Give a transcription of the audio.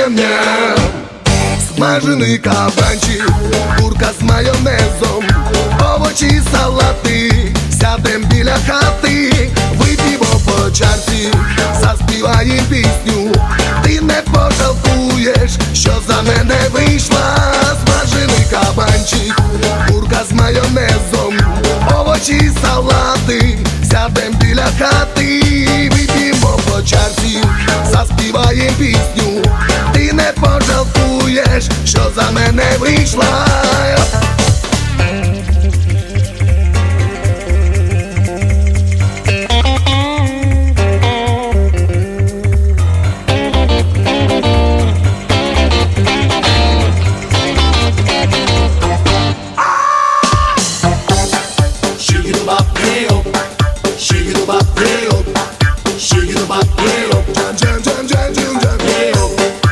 ням-ням-ням Смажений кабанчик, курка з майонезом, овочі, салати, сядем біля хати, вип'ємо по чарці, заспіваєм пісню, ти не пожалкуєш, що за мене вийшла, смажений кабанчик, курка з майонезом, овочі, салати, сядем біля хати, вип'ємо по чарці, заспіваєм пісню, знаєш, що за мене вийшла. Sugar bop, yeah, oh. Sugar bop, yeah, oh. Jam, jam, jam, jam, jam.